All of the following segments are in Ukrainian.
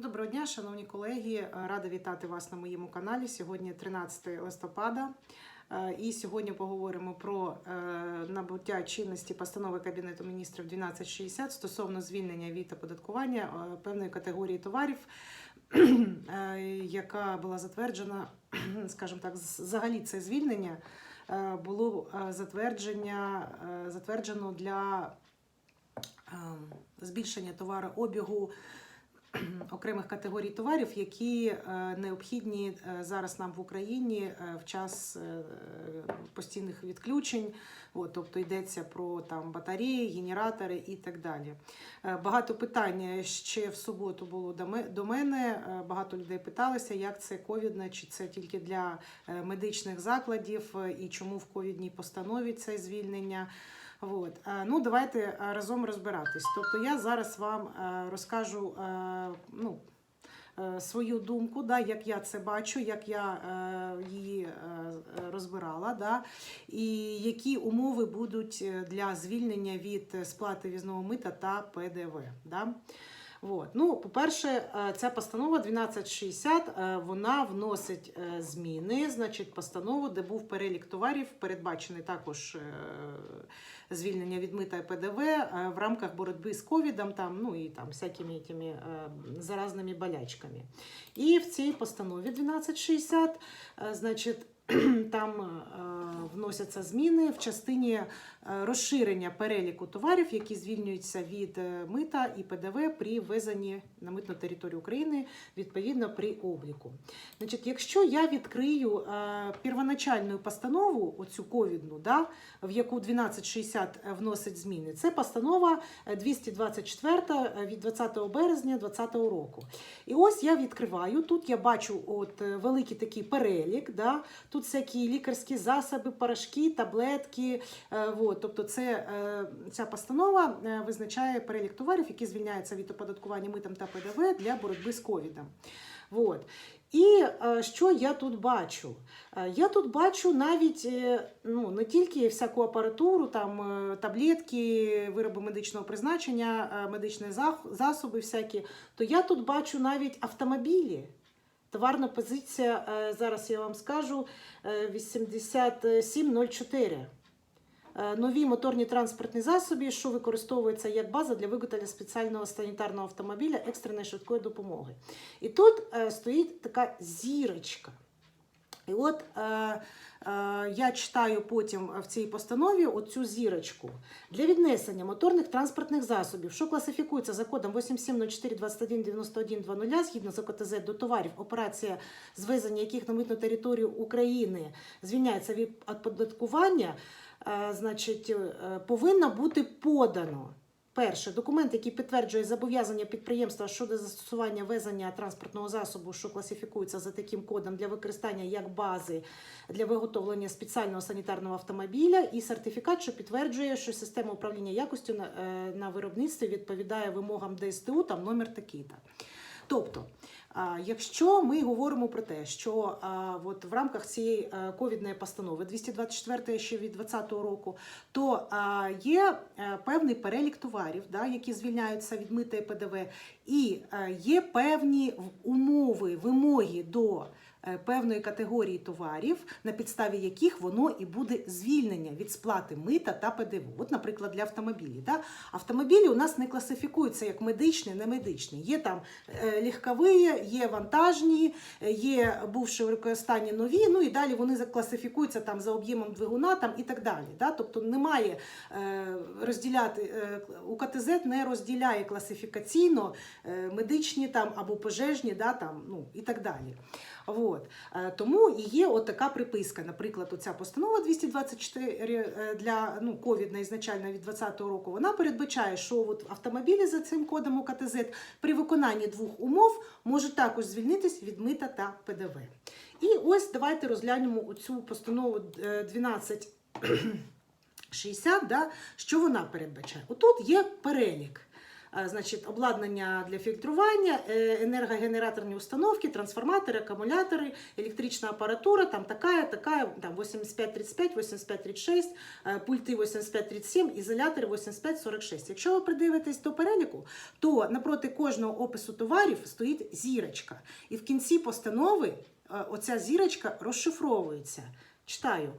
Доброго дня, шановні колеги. Рада вітати вас на моєму каналі. Сьогодні 13 листопада. Е, І сьогодні поговоримо про е, набуття чинності постанови Кабінету міністрів 1260 стосовно звільнення від оподаткування е, певної категорії товарів, е, яка була затверджена, скажімо так, взагалі це звільнення е, було е, затвердження, е, затверджено для е, збільшення товарообігу окремих категорій товарів, які е, необхідні е, зараз нам в Україні е, в час постійних відключень. От, тобто йдеться про там батареї, генератори і так далі. Багато питань ще в суботу було до мене. Багато людей питалися, як це ковідне, чи це тільки для медичних закладів, і чому в ковідній постанові це звільнення. От. Ну, давайте разом розбиратись. Тобто я зараз вам розкажу ну, свою думку, да, як я це бачу, як я її розбирала, да, і які умови будуть е, для звільнення від е, сплати візного мита та ПДВ. Да. От. Ну, по-перше, е, ця постанова 1260 е, вона вносить е, зміни, значить, постанову, де був перелік товарів, передбачений також звільнення від мита і ПДВ в рамках боротьби з ковідом, там, ну і там всякими тими заразними болячками. І в цій постанові 1260, е, значить, там вносяться зміни в частині е, розширення переліку товарів, які звільнюються від е, мита і ПДВ при ввезенні на митну територію України, відповідно при обліку. Значить, якщо я відкрию е, первоначальну постанову, оцю ковідну, да, в яку 1260 вносить зміни, це постанова е, 224 е, від 20 березня 2020 року. І ось я відкриваю. Тут я бачу от великий такий перелік. Да, тут всякі лікарські засоби, порошки, таблетки. Е, от, тобто, це, е, ця постанова е, визначає перелік товарів, які звільняються від оподаткування митом та ПДВ для боротьби з ковідом. Вот. І що я тут бачу? Я тут бачу навіть ну, не тільки всяку апаратуру, там таблетки, вироби медичного призначення, медичні засоби всякі, то я тут бачу навіть автомобілі. Товарна позиція, е, зараз я вам скажу, е, 8704. Е, Нові моторні транспортні засоби, що використовуються як база для виготовлення спеціального санітарного автомобіля екстреної швидкої допомоги. І тут е, стоїть така зірочка. І от е, е, я читаю потім в цій постанові оцю зірочку. Для віднесення моторних транспортних засобів, що класифікується за кодом 8704219120 згідно з ОКТЗ до товарів, операція звезення яких на митну територію України звільняється від оподаткування, е, значить, е, повинно бути подано. Перше, документ, який підтверджує зобов'язання підприємства щодо застосування везення транспортного засобу, що класифікується за таким кодом для використання як бази для виготовлення спеціального санітарного автомобіля, і сертифікат, що підтверджує, що система управління якостю на, е, на виробництві відповідає вимогам ДСТУ, там номер такий-то. Тобто, якщо ми говоримо про те, що от в рамках цієї ковідної постанови 224 ще від 2020 року, то є е, певний перелік товарів, да, які звільняються від мита і ПДВ, і е, є певні умови, вимоги до певної категорії товарів, на підставі яких воно і буде звільнення від сплати мита та ПДВ. От, наприклад, для автомобілів. Да? Автомобілі у нас не класифікуються як медичні, не медичні. Є там е, легкові, є вантажні, е, є бувши в використанні нові, ну і далі вони закласифікуються там за об'ємом двигуна там, і так далі. Да? Тобто немає е, розділяти, е, УКТЗ не розділяє класифікаційно е, медичні там, або пожежні да, там, ну, і так далі. От. Е, Тому і є от така приписка. Наприклад, оця постанова 224 е, для ну, ковідна ізначально від 2020 року, вона передбачає, що от автомобілі за цим кодом УКТЗ при виконанні двох умов можуть також звільнитись від мита та ПДВ. І ось давайте розглянемо цю постанову е, 12. 60, да, що вона передбачає? Отут є перелік е, значить, обладнання для фільтрування, е, енергогенераторні установки, трансформатори, акумулятори, електрична апаратура, там така, така, там 8535, 8536, е, пульти 8537, ізолятори 8546. Якщо ви придивитесь до переліку, то напроти кожного опису товарів стоїть зірочка. І в кінці постанови е, оця зірочка розшифровується. Читаю.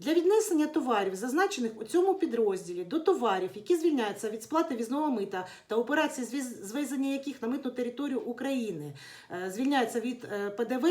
Для віднесення товарів, зазначених у цьому підрозділі, до товарів, які звільняються від сплати візного мита та операцій, звезення яких на митну територію України е, звільняються від е, ПДВ,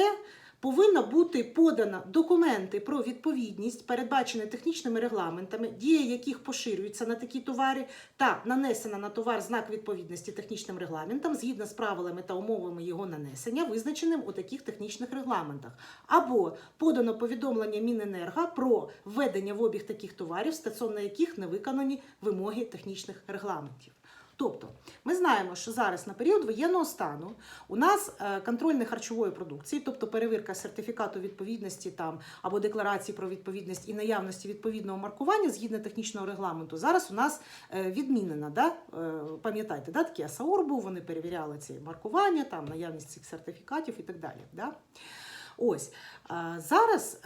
повинно бути подано документи про відповідність, передбачені технічними регламентами, дія яких поширюється на такі товари, та нанесена на товар знак відповідності технічним регламентам згідно з правилами та умовами його нанесення, визначеним у таких технічних регламентах, або подано повідомлення Міненерго про введення в обіг таких товарів, стосовно яких не виконані вимоги технічних регламентів. Тобто, ми знаємо, що зараз на період воєнного стану у нас е, контроль харчової продукції, тобто перевірка сертифікату відповідності там або декларації про відповідність і наявності відповідного маркування згідно технічного регламенту, зараз у нас е, відмінена. Да? Е, Пам'ятаєте, да? такий АСАУР був, вони перевіряли ці маркування, там наявність цих сертифікатів і так далі. Да? Ось зараз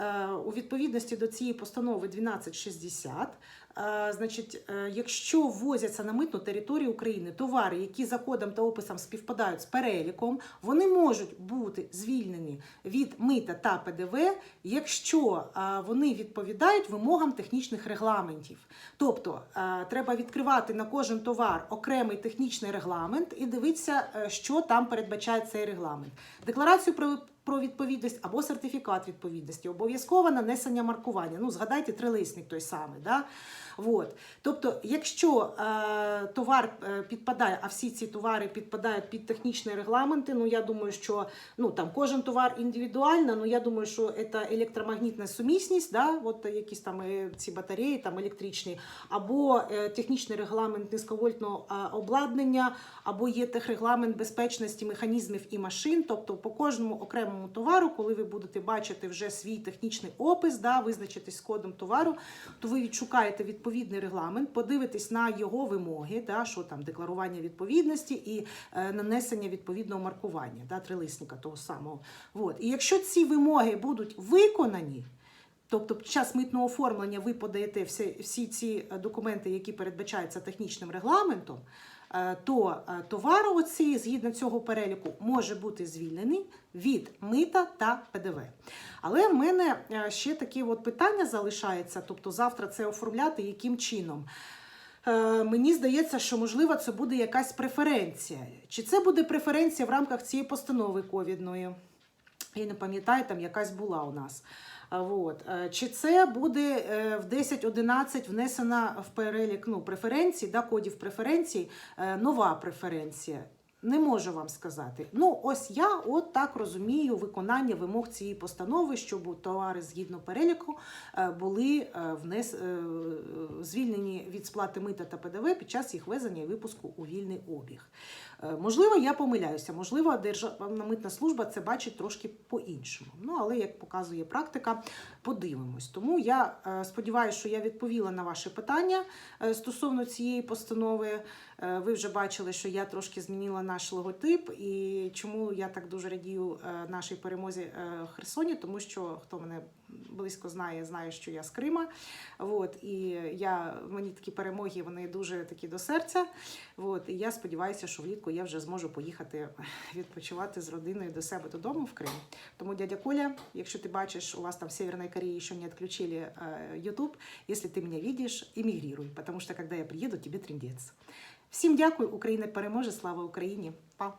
у відповідності до цієї постанови 1260, е, значить, е, якщо ввозяться на митну територію України товари, які за кодом та описом співпадають з переліком, вони можуть бути звільнені від мита та ПДВ, якщо вони відповідають вимогам технічних регламентів. Тобто треба відкривати на кожен товар окремий технічний регламент і дивитися, е, що там передбачає цей регламент. Декларацію про про відповідність або сертифікат відповідності, обов'язкове нанесення маркування. Ну, згадайте трилисник той самий. Да? Вот. Тобто, якщо е, товар е, підпадає, а всі ці товари підпадають під технічні регламенти, ну я думаю, що ну, там кожен товар індивідуально, ну я думаю, що це електромагнітна сумісність, да? от якісь там е, ці батареї там електричні, або е, технічний регламент низьковольтного обладнання, або є техрегламент безпечності механізмів і машин. Тобто по кожному окремому товару, коли ви будете бачити вже свій технічний опис, да, визначитись з кодом товару, то ви відшукаєте відповідний регламент, подивитись на його вимоги, та що там декларування відповідності і е, нанесення відповідного маркування, та трилисника того самого. От. І якщо ці вимоги будуть виконані, Тобто під час митного оформлення ви подаєте всі, всі ці е, документи, які передбачаються технічним регламентом, то товару товар оці, згідно цього переліку, може бути звільнений від мита та ПДВ. Але в мене е, ще таке от питання залишається, тобто завтра це оформляти яким чином. Е, Мені здається, що можливо це буде якась преференція. Чи це буде преференція в рамках цієї постанови ковідної? Я не пам'ятаю, там якась була у нас. А, Е, Чи це буде в в 10.11 внесена в перелік ну, преференцій, да, кодів преференцій, е, нова преференція? Не можу вам сказати. Ну, ось я от так розумію виконання вимог цієї постанови, щоб товари згідно переліку е, були е, внес, е, звільнені від сплати мита та ПДВ під час їх везення і випуску у вільний обіг. Можливо, я помиляюся, можливо, Державна митна служба це бачить трошки по-іншому. Ну, але як показує практика, подивимось. Тому я сподіваюся, що я відповіла на ваші питання стосовно цієї постанови. Е, Ви вже бачили, що я трошки змінила наш логотип, і чому я так дуже радію е, нашій перемозі е, в Херсоні, тому що хто мене близько знає, знає, що я з Крима. От, і я, мені такі перемоги вони дуже такі до серця. От, і я сподіваюся, що влітку я вже зможу поїхати відпочивати з родиною до себе додому в Крим. Тому, дядя Коля, якщо ти бачиш, у вас там в Северной Корее ще не відключили YouTube, якщо ти мене бачиш, емігріруй, тому що коли я приїду, тобі трендець. Всім дякую, Україна переможе, слава Україні! Па!